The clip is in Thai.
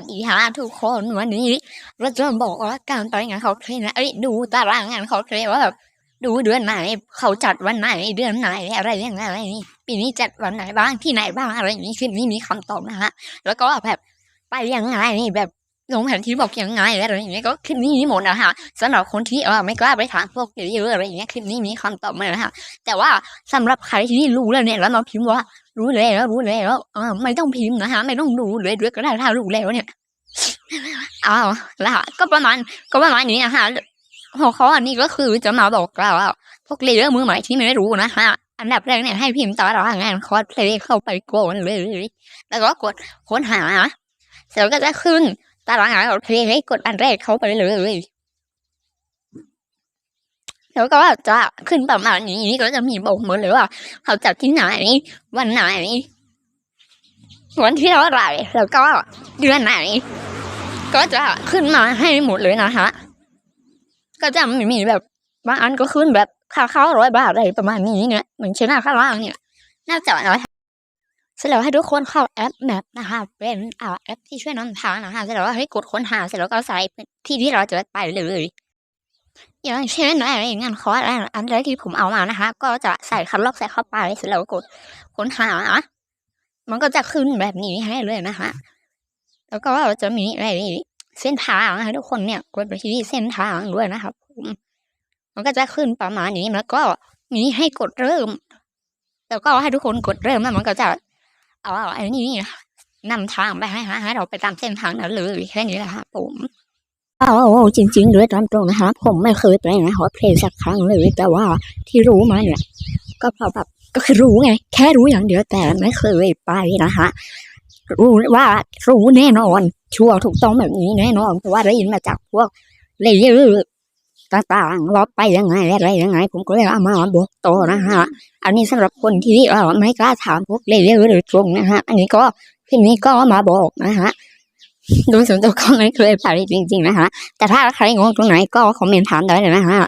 วัสดีค่ะทุกคนวันนี้เราจะบอกว่าการไปงานเขาเทรนนะเอ้ยดูตารางงานเขาเทรว่าแบบดูเดือนไหนเขาจัดวันไหนเดือนไหนอะไรยังไงอะไรนี่ปีนี้จัดวันไหนบ้างที่ไหนบ้างอะไรอย่างนี้คลิปนี้มีคำตอบนะฮะแล้วก็แบบไปยังไงนี่แบบ ลงแผนที่บอกยังไงอะไรอย่างเงี้ยก็คลิปนี้มีหมดนะฮะสำหรับคนที่เออไม่กล้าไปถามพวกเยอะๆอะไรอย่างเงี้ยคลิปนี้มีคำตอบมานะฮะแต่ว่าสำหรับใครที่รู้แล้วเนี่ยแล้วมาพิมพ์ว่ารู้แล้วรู้แล้วเออไม่ต้องพิมพ์นะฮะไม่ต้องดูเลยด้วยก็ได้ถ้ารู้แล้วเนี่ยอ้าวแล้วก็ประมาณก็ประมาณนี้นะฮะหัวข้ออันนี้ก็คือจะมาบอกเราว่าพวกเลเยอร์มือใหม่ที่ไม่รู้นะฮะอันดับแรกเนี่ยให้พิมพ์ตารางงานคอร์สเพลย์เข้าไปก่อนเลยแล้วก็กดค้นหาเสร็จก็จะขึ้น ตารางงานคอร์สเพลย์ให้กดอันแรกเขาไปเลยแล้วก็จะขึ้นประมาณนี้ก็จะมีบอกหมดเลยว่า เขาจัดที่ไหนวันไหนวันที่เท่าไหร่แล้วก็เดือนไหน ก็จะขึ้นมาให้หมดเลยนะฮะก็จะไม่มีแบบบางอันก็ขึ้นแบบค่าเข้าร้อยบาทอะไรประมาณนี้เนี่ยเหมือนเช่นหน้าข้างล่างเนี่ยน่าจะน้อย เสร็จแล้วให้ทุกคนเข้าแอปแมปนะคะเป็นอ่าแอปที่ช่วยนำทางนะคะเสร็จแล้วให้กดค้นหาเสร็จแล้วก็ใส่ที่ที่เราจะไปเลยอย่างเช่นอะไรงานคอร์สอะไรอันแรกที่ผมเอามานะคะ ก็จะใส่คันล็อกใส่เข้าไปเสร็จแล้วกดค้นหาอะมันก็จะขึ้นแบบนี้ให้เลยนะคะ แล้วก็จะมีอะไรเส้นทางให้ทุกคนเนี่ยกดไปที่เส้นทางด้วยนะครับผมมันก็จะขึ้นประมาณนี้แล้วก็มีให้กดเริ่ม แล้วก็ให้ทุกคนกดเริ่มแล้วมันก็จะ เอาไอ้นี่นำทางไปให้ให้เราไปตามเส้นทางนั้นเลยแค่นี้แหละครับผมเอาจริงๆด้วยตามตรงนะคะผมไม่เคยไปนะฮอตเพลย์สักครั้งเลยแต่ว่าที่รู้มาเนี่ยก็เพราะแบบก็คือรู้ไง แค่รู้อย่างเดียวแต่ไม่เคยไปนะคะรู้ว่ารู้แน่นอน ชัวร์ถูกต้องแบบนี้แน่นอนเพราะว่าได้ยินมาจากพวกเลเยอร์ ต่างๆว่าไปยังไงอะไรยังไง ผมก็เลยเอามาบอกต่อนะฮะ อันนี้สำหรับคนที่เออไม่กล้าถามพวกเลเยอร์โดยตรงนะฮะ อันนี้ก็ทีนี้ก็มาบอกนะฮะโดยส่วนตัวก็ไม่เคยไปจริง ๆ นะคะแต่ถ้าใครงงตรงไหนก็คอมเมนต์ถามได้เลยนะคะ